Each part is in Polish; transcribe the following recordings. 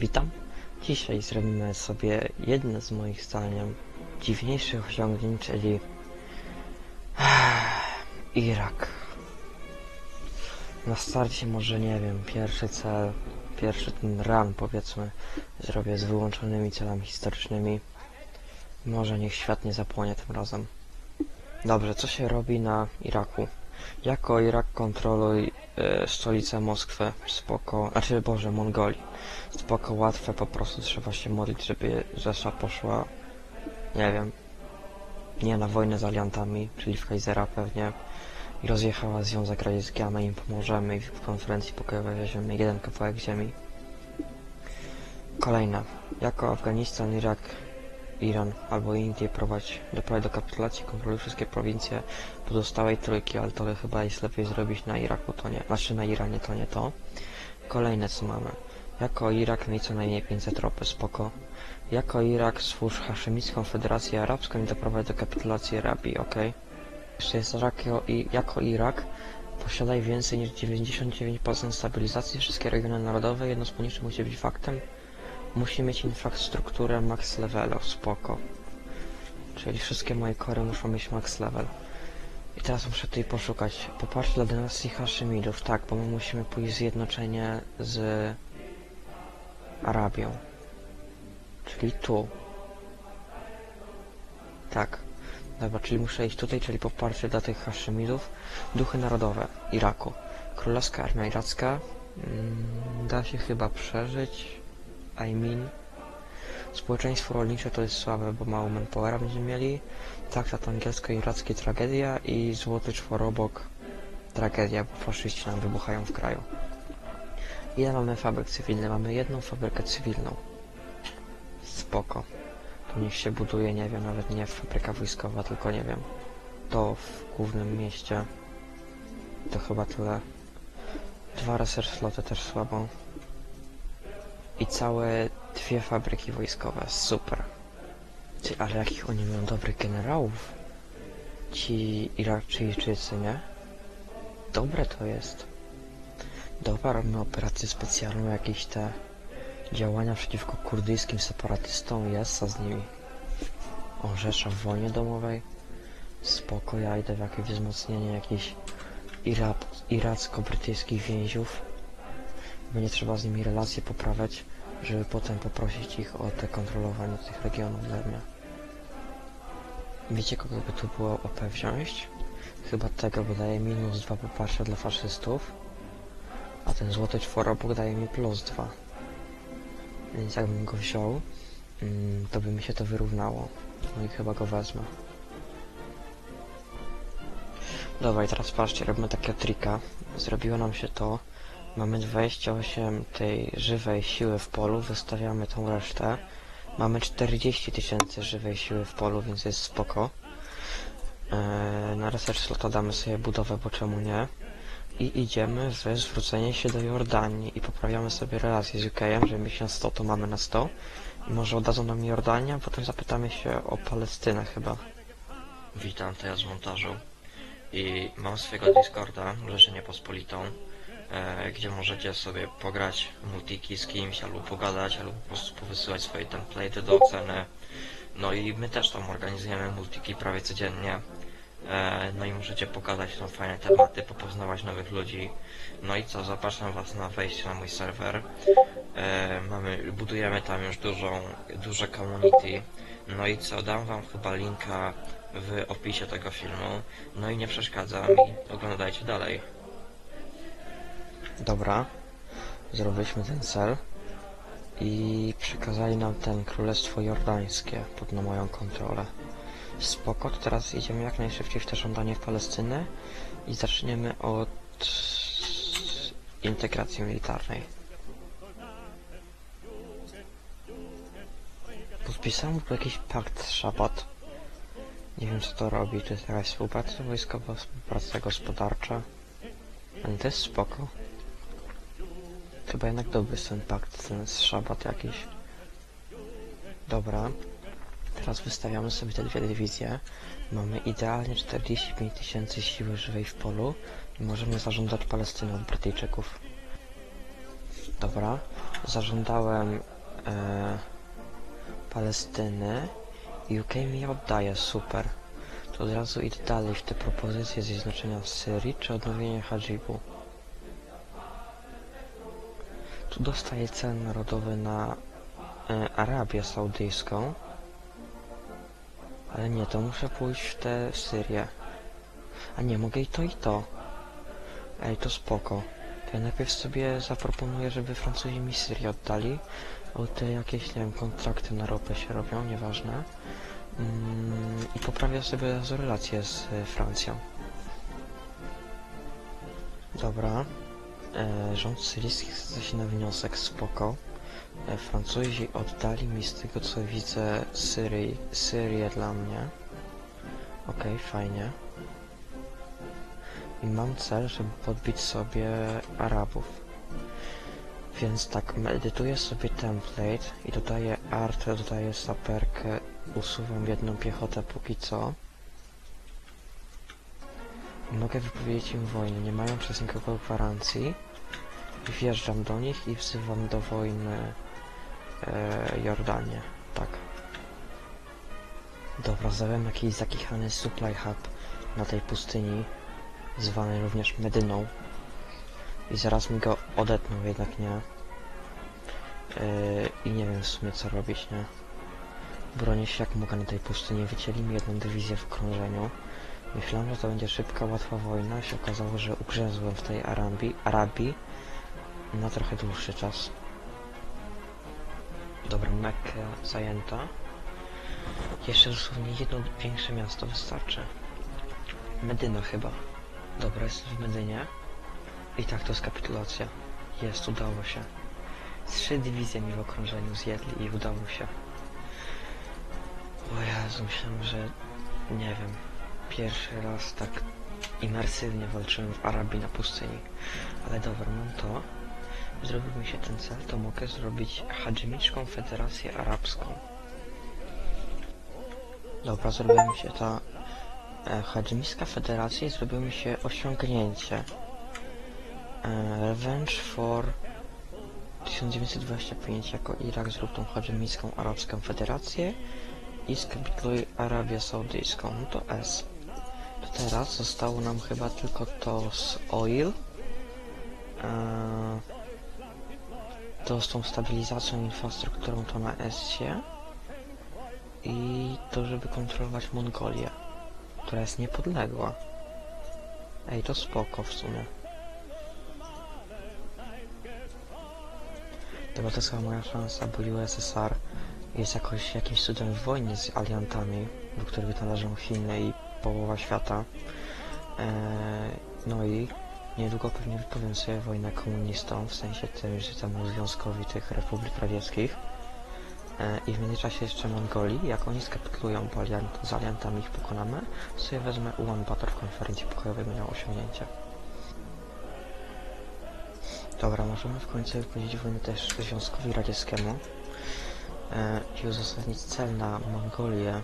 Witam. Dzisiaj zrobimy sobie jedno z moich zdaniem dziwniejszych osiągnięć, czyli Irak. Na starcie może nie wiem, pierwszy cel, pierwszy ten run powiedzmy zrobię z wyłączonymi celami historycznymi. Może niech świat nie zapłonie tym razem. Dobrze, co się robi na Iraku? Jako Irak kontroluj e, stolicę Moskwy, spoko, znaczy Boże, Mongolii. Spoko, łatwe, po prostu trzeba się modlić, żeby Rzesza poszła, nie wiem, nie na wojnę z aliantami, czyli w Kaisera pewnie, i rozjechała Związek Radziecki, a my im pomożemy i w konferencji pokojowej weźmiemy jeden kawałek ziemi. Kolejne. Jako Afganistan, Irak, Iran albo Indie prowadź, doprowadź do kapitulacji, kontroluj wszystkie prowincje pozostałej trójki, ale to chyba jest lepiej zrobić na Iraku, to nie, znaczy na Iranie to nie to. Kolejne co mamy. Jako Irak miej co najmniej 500 ropy, spoko. Jako Irak stwórz Haszemicką Federację Arabską i doprowadź do kapitulacji Arabii, ok? Jeszcze jest jako, i, jako Irak posiadaj więcej niż 99% stabilizacji, wszystkie regiony narodowe, jedno z poniższych musi być faktem. Musi mieć infrastrukturę max levelu, spoko. Czyli wszystkie moje kory muszą mieć max level. I teraz muszę tutaj poszukać poparcie dla dynastii Haszemidów, tak, bo my musimy pójść zjednoczenie z Arabią. Czyli tu. Tak. Dobra, czyli muszę iść tutaj, czyli poparcie dla tych Haszemidów. Duchy narodowe Iraku. Królewska Armia Iracka. Mm, da się chyba przeżyć. I mean. Społeczeństwo rolnicze to jest słabe, bo mało manpowera będziemy mieli. Traktat angielsko-iracki tragedia i złoty czworobok tragedia, bo faszyści nam wybuchają w kraju. Ile mamy fabryk cywilnych? Mamy jedną fabrykę cywilną. Spoko. Tu niech się buduje, nie wiem, nawet nie fabryka wojskowa, tylko nie wiem. To w głównym mieście. To chyba tyle. Dwa research sloty też słabo. I całe dwie fabryki wojskowe. Super. Ty, ale jakich oni mają dobrych generałów? Ci Irakczyjczycy, nie? Dobre to jest. Dobra, robimy operację specjalną, jakieś te działania przeciwko kurdyjskim separatystom, jest z nimi. O, Rzesza w wojnie domowej. Spoko, ja idę w jakieś wzmocnienie jakichś Ira iracko-brytyjskich więźniów. Będzie trzeba z nimi relacje poprawiać, żeby potem poprosić ich o te kontrolowanie tych regionów dla mnie. Wiecie kogo by tu było OP wziąć? Chyba tego, bo daje minus dwa poparcia dla faszystów. A ten złoty czworobok daje mi plus dwa. Więc jakbym go wziął, mm, to by mi się to wyrównało. No i chyba go wezmę. Dobra, i teraz patrzcie, robimy takiego trika. Zrobiło nam się to. Mamy 28 tej żywej siły w polu, wystawiamy tą resztę. Mamy 40 tysięcy żywej siły w polu, więc jest spoko. Eee, na research slota damy sobie budowę, bo czemu nie? I idziemy w zwrócenie się do Jordanii i poprawiamy sobie relacje z UK-em, mieć na 100 to mamy na 100. I może oddadzą nam Jordanię, a potem zapytamy się o Palestynę chyba. Witam, to ja z montażu. I mam swojego Discorda, Rzeszę Niepospolitą, e, gdzie możecie sobie pograć multiki z kimś, albo pogadać, albo po prostu powysyłać swoje template do oceny. No i my też tam organizujemy multiki prawie codziennie. E, no i możecie pogadać na fajne tematy, popoznawać nowych ludzi. No i co, zapraszam was na wejście na mój serwer. E, mamy, budujemy tam już dużą, duże community. No i co, dam wam chyba linka w opisie tego filmu. No i nie przeszkadza mi, oglądajcie dalej. Dobra, zrobiliśmy ten cel i przekazali nam ten królestwo jordańskie pod na moją kontrolę. Spoko, to teraz idziemy jak najszybciej w te żądanie w Palestynę i zaczniemy od integracji militarnej. Podpisałem jakiś pakt Szabat. Nie wiem co to robi, to jest jakaś współpraca wojskowa, współpraca gospodarcza. Ale to jest spoko. Chyba jednak dobry jest ten pakt, ten Szabat jakiś. Dobra. Teraz wystawiamy sobie te dwie dywizje. Mamy idealnie 45 tysięcy siły żywej w polu i możemy zażądać Palestyny od Brytyjczyków. Dobra, zażądałem e, Palestyny UK mi je oddaje, super. To od razu idę dalej w te propozycje zjednoczenia Syrii czy odnowienie Hadżibu. Tu dostaję cel narodowy na e, Arabię Saudyjską. Ale nie, to muszę pójść w tę Syrię. A nie, mogę i to i to. Ej, to spoko. Ja najpierw sobie zaproponuję, żeby Francuzi mi Syrię oddali. O te jakieś, nie wiem, kontrakty na ropę się robią, nieważne. Mm, I poprawię sobie relacje z e, Francją. Dobra. E, rząd syryjski zgadza się na wniosek, spoko. E, Francuzi oddali mi z tego co widzę Syrię dla mnie. Okej, fajnie. I mam cel, żeby podbić sobie Arabów. Więc tak, edytuję sobie template i dodaję artę, dodaję saperkę, usuwam jedną piechotę póki co. Mogę wypowiedzieć im wojnę, nie mają przez nikogo gwarancji. Wjeżdżam do nich i wzywam do wojny e, Jordanię. Tak. Dobra, zająłem jakiś zakichany supply hub na tej pustyni, zwanej również Medyną. I zaraz mi go odetną, jednak nie. Yy, I nie wiem w sumie co robić, nie? Bronię się jak mogę na tej pustyni, wycięli mi jedną dywizję w krążeniu. Myślałem, że to będzie szybka, łatwa wojna, się okazało, że ugrzęzłem w tej Arabii, Arabii na trochę dłuższy czas. Dobra, Mekka zajęta. Jeszcze dosłownie jedno większe miasto wystarczy. Medyna chyba. Dobra, jest w Medynie. I tak to jest kapitulacja. Jest, udało się. Trzy dywizje mi w okrążeniu zjedli i udało się. O Jezu, myślałem, że... Nie wiem. Pierwszy raz tak imersywnie walczyłem w Arabii na pustyni. Ale dobra, mam to. Zrobił mi się ten cel, to mogę zrobić Hadżimicką Federację Arabską. Dobra, zrobiła mi się ta e, Hadżimicka Federacja i zrobiło mi się osiągnięcie. E, Revenge for 1925 jako Irak zrób tą Hadżimicką Arabską Federację i skapituluj Arabię Saudyjską. No to S. To teraz zostało nam chyba tylko to z Oil. E, to z tą stabilizacją infrastrukturą to na S-ie i to, żeby kontrolować Mongolię, która jest niepodległa. Ej, to spoko w sumie. Dobra, to jest chyba moja szansa, bo USSR jest jakoś jakimś cudem w wojnie z aliantami, do których należą Chiny i połowa świata. Eee, no i niedługo pewnie wypowiem sobie wojnę komunistom, w sensie tym, że temu związkowi tych republik radzieckich. E, I w międzyczasie jeszcze Mongolii, jak oni skapitulują, bo aliant, z aliantami ich pokonamy, sobie wezmę Ulan Bator w konferencji pokojowej miał osiągnięcie. Dobra, możemy w końcu wypowiedzieć wojnę też Związkowi Radzieckiemu e, i uzasadnić cel na Mongolię,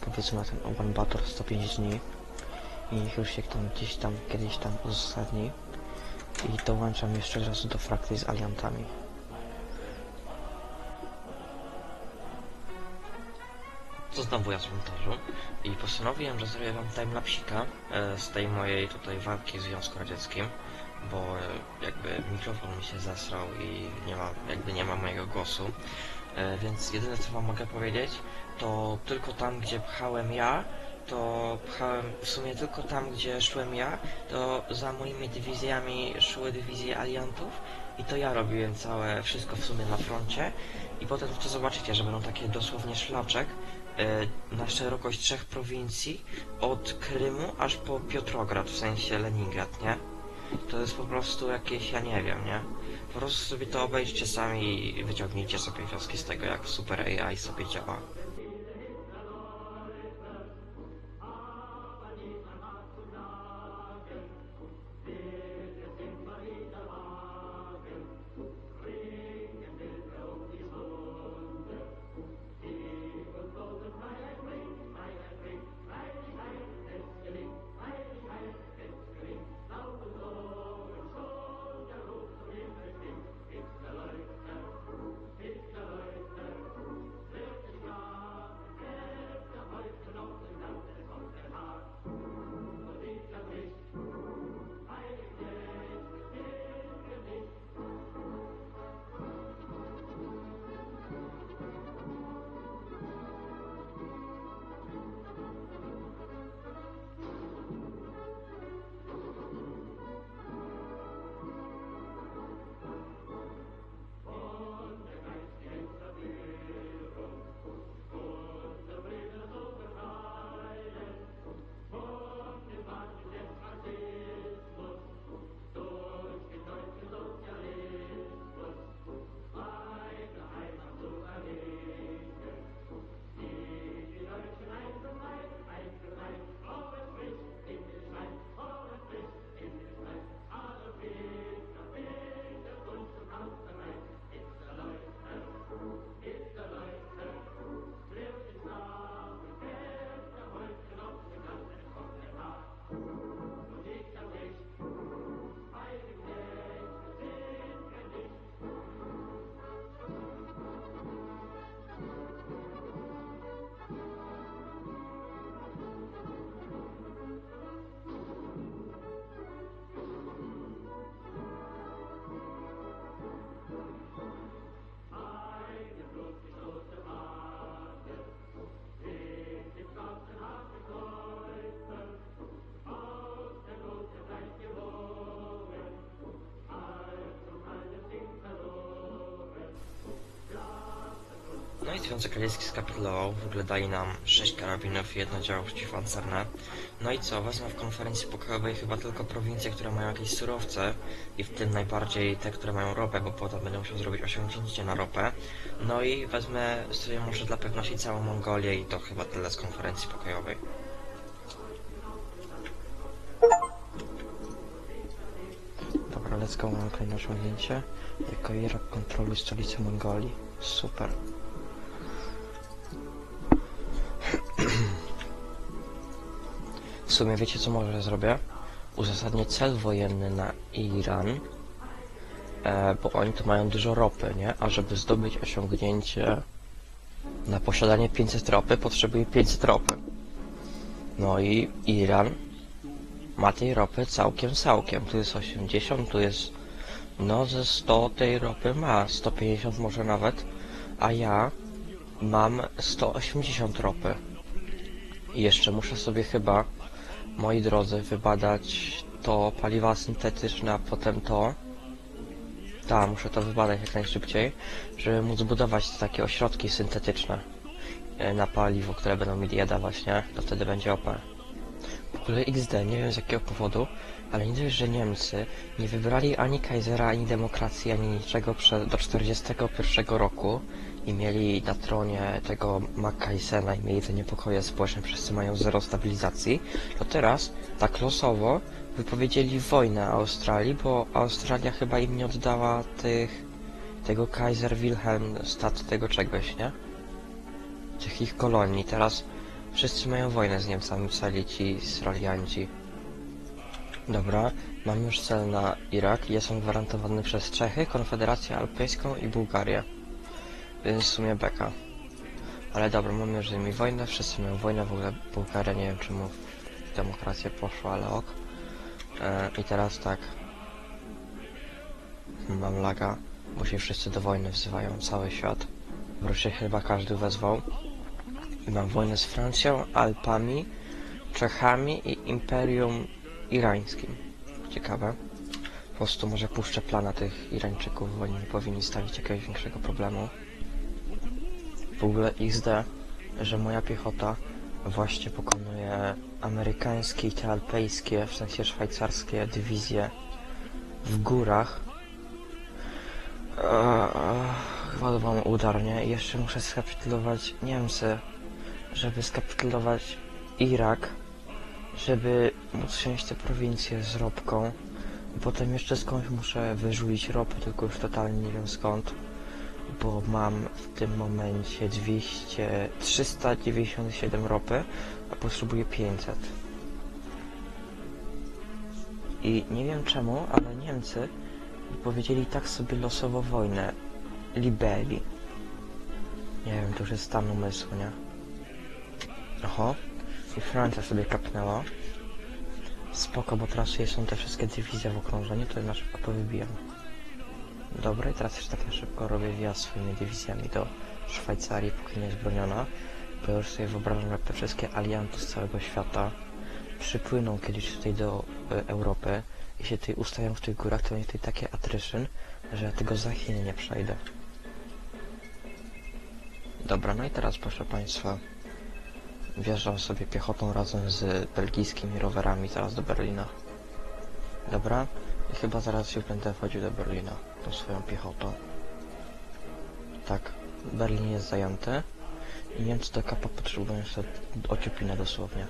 powiedzmy na ten Ulan Bator 105 dni i już się tam gdzieś tam, kiedyś tam uzasadni i dołączam jeszcze raz do frakcji z aliantami. To znowu ja z montażu. I postanowiłem, że zrobię wam timelapsika e, z tej mojej tutaj walki w Związku Radzieckim, bo e, jakby mikrofon mi się zasrał i nie ma, jakby nie ma mojego głosu, e, więc jedyne co wam mogę powiedzieć, to tylko tam gdzie pchałem ja, to pchałem w sumie tylko tam gdzie szłem ja, to za moimi dywizjami szły dywizje aliantów i to ja robiłem całe wszystko w sumie na froncie i potem to zobaczycie, że będą takie dosłownie szlaczek e, na szerokość trzech prowincji od Krymu aż po Piotrograd, w sensie Leningrad, nie? To jest po prostu jakieś, ja nie wiem, nie? Po prostu sobie to obejrzcie sami i wyciągnijcie sobie wnioski z tego, jak super AI sobie działa. I Związek Radziecki skapitulował. W ogóle dali nam 6 karabinów i jedno działo przeciwpancerne. No i co? Wezmę w konferencji pokojowej chyba tylko prowincje, które mają jakieś surowce i w tym najbardziej te, które mają ropę, bo potem będę musiał zrobić osiągnięcie na ropę. No i wezmę sobie może dla pewności całą Mongolię i to chyba tyle z konferencji pokojowej. Dobra, let's go, mam kolejne osiągnięcie. Jako Irak kontroluje stolicę Mongolii. Super. Sumie wiecie co może zrobię? Uzasadnię cel wojenny na Iran, e, bo oni tu mają dużo ropy, nie? A żeby zdobyć osiągnięcie na posiadanie 500 ropy, potrzebuje 500 ropy. No i Iran ma tej ropy całkiem, całkiem. Tu jest 80, tu jest no ze 100 tej ropy ma, 150 może nawet, a ja mam 180 ropy. I jeszcze muszę sobie chyba, moi drodzy, wybadać to paliwa syntetyczne, a potem to. Tak, muszę to wybadać jak najszybciej, żeby móc budować takie ośrodki syntetyczne e, na paliwo, które będą mi je dawać, nie? To wtedy będzie OP. W ogóle XD, nie wiem z jakiego powodu, ale nie dość, że Niemcy nie wybrali ani Kaisera, ani demokracji, ani niczego do 41 roku i mieli na tronie tego Mackaysena i mieli te niepokoje społeczne, co mają zero stabilizacji, to teraz, tak losowo, wypowiedzieli wojnę Australii, bo Australia chyba im nie oddała tych, tego Kaiser Wilhelm stat tego czegoś, nie? Tych ich kolonii. Teraz wszyscy mają wojnę z Niemcami, cali ci Israelianci. Dobra, mam już cel na Irak. Jest on gwarantowany przez Czechy, Konfederację Alpejską i Bułgarię. Więc w sumie beka. Ale dobra, mamy już z nimi wojnę, wszyscy mają wojnę, w ogóle Bułgaria nie wiem czemu w poszła, ale ok. E, I teraz tak. Mam laga, bo się wszyscy do wojny wzywają, cały świat. Wreszcie chyba każdy wezwał. I mam wojnę z Francją, Alpami, Czechami i Imperium Irańskim. Ciekawe. Po prostu może puszczę plana tych Irańczyków, bo oni nie powinni stawić jakiegoś większego problemu. W ogóle XD, że moja piechota właśnie pokonuje amerykańskie i te alpejskie, w sensie szwajcarskie dywizje w górach. Eee, chyba mam udar, nie? I jeszcze muszę skapitulować Niemcy, żeby skapitulować Irak, żeby móc wziąć te prowincje z ropką. Potem jeszcze skądś muszę wyrzucić ropę, tylko już totalnie nie wiem skąd. Bo mam w tym momencie 200, 397 ropy, a potrzebuję 500. I nie wiem czemu, ale Niemcy powiedzieli tak sobie losowo wojnę. Libeli. Nie wiem, to już jest stan umysłu, nie? Oho. I Francja sobie kapnęła. Spoko, bo teraz są te wszystkie dywizje w okrążeniu, to na szybko powybijam. Dobra, i teraz już tak na szybko robię wjazd swoimi dywizjami do Szwajcarii, póki nie jest broniona. Bo już sobie wyobrażam, jak te wszystkie alianty z całego świata przypłyną kiedyś tutaj do e, Europy i się tutaj ustawią w tych górach, to będzie tutaj takie attrition, że ja tego za Chin nie przejdę. Dobra, no i teraz proszę Państwa, wjeżdżam sobie piechotą razem z belgijskimi rowerami zaraz do Berlina. Dobra, i chyba zaraz już będę wchodził do Berlina tą swoją piechotą. Tak, Berlin jest zajęty i Niemcy do kapa potrzebują jeszcze ocieplenia dosłownie.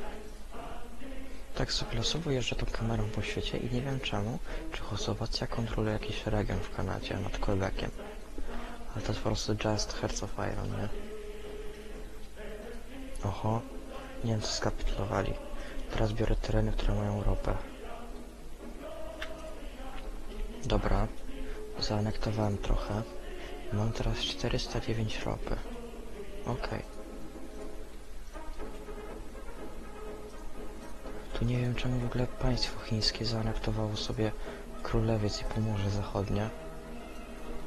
Tak sobie losowo jeżdżę tą kamerą po świecie i nie wiem czemu Czechosłowacja kontroluje jakiś region w Kanadzie nad Quebeciem. Ale to jest po prostu Just Hearts of Iron, nie? Oho, Niemcy skapitulowali. Teraz biorę tereny, które mają ropę. Dobra, zaanektowałem trochę. Mam teraz 409 ropy. Okej. Tu nie wiem czemu w ogóle państwo chińskie zaanektowało sobie Królewiec i Pomorze Zachodnie.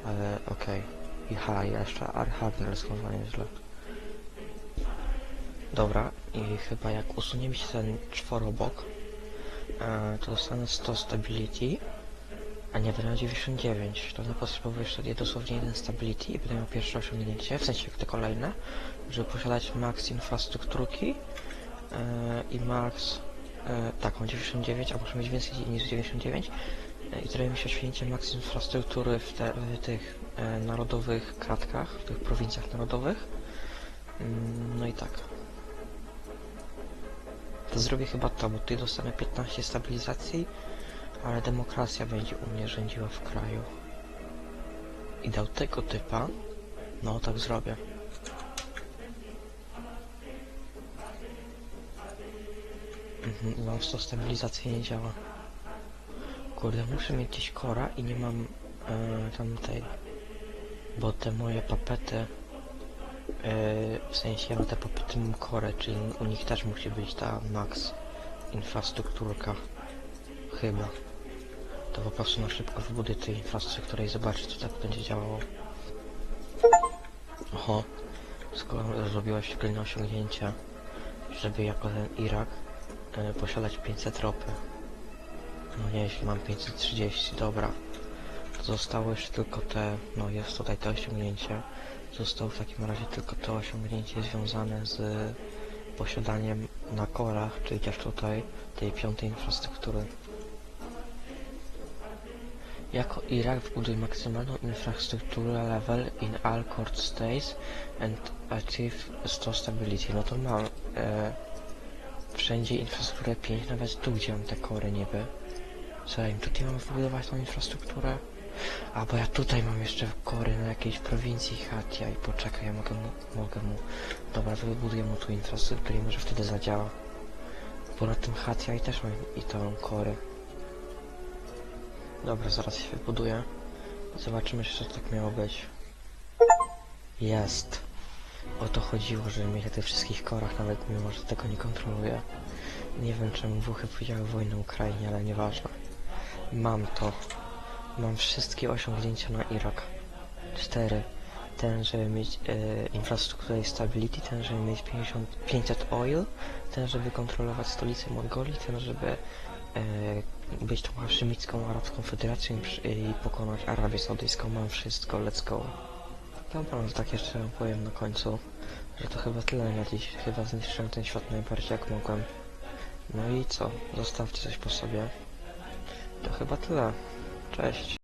Ale okej. I ha, jeszcze Archangelsk, no nieźle. Dobra, i chyba jak usuniemy się ten czworobok, e, to dostanę 100 stability A nie, będę miał 99. To będę potrzebował jeszcze je dosłownie jeden stability i będę miał pierwsze osiągnięcie, w sensie te kolejne, żeby posiadać max infrastrukturki yy, i max... Yy, tak, mam 99, a muszę mieć więcej niż 99 yy, i zrobi mi się osiągnięcie max infrastruktury w, te, w tych yy, narodowych kratkach, w tych prowincjach narodowych. Mm, no i tak. To zrobię chyba to, bo tutaj dostanę 15 stabilizacji, ale demokracja będzie u mnie rządziła w kraju. I dał tego typa, no tak zrobię. Mhm, mam 100 stabilizacji nie działa. Kurde, muszę mieć gdzieś kora i nie mam e, tamtej, bo te moje papety e, w sensie ja te papety mam korę, czyli u nich też musi być ta max infrastrukturka. Chyba. To po prostu na szybko wybuduję tej infrastruktury i zobaczę, co tak będzie działało. Oho, skoro zrobiłeś kolejne osiągnięcia, żeby jako ten Irak e, posiadać 500 ropy. No nie, jeśli mam 530, dobra. Zostało jeszcze tylko te, no jest tutaj to osiągnięcie. Zostało w takim razie tylko to osiągnięcie związane z posiadaniem na korach, czyli też tutaj tej piątej infrastruktury. Jako Irak wbuduj maksymalną infrastrukturę level in all core states and achieve 100 stability. No to mam e, wszędzie infrastrukturę 5, nawet tu gdzie mam te kory niby. Co im tutaj mam wybudować tą infrastrukturę? A bo ja tutaj mam jeszcze kory na jakiejś prowincji Hatia i poczekaj, ja mogę mu, mogę mu... Dobra, wybuduję mu tu infrastrukturę i może wtedy zadziała. Bo na tym Hatia i też mam i tą kory. Dobra, zaraz się wybuduję. Zobaczymy, czy to tak miało być. Jest. O to chodziło, żeby mieć na tych wszystkich korach, nawet mimo, że tego nie kontroluję. Nie wiem, czemu Włochy powiedziały wojnę Ukrainie, ale nieważne. Mam to. Mam wszystkie osiągnięcia na Irak. Cztery. Ten, żeby mieć e, infrastrukturę i stability, ten, żeby mieć 50, 500 oil, ten, żeby kontrolować stolicę Mongolii, ten, żeby e, być tą haszymicką arabską federacją i, pokonać Arabię Saudyjską. Mam wszystko, let's go. Dobra, no tak jeszcze powiem na końcu, że to chyba tyle na dziś. Chyba zniszczyłem ten świat najbardziej jak mogłem. No i co? Zostawcie coś po sobie. To chyba tyle. Cześć.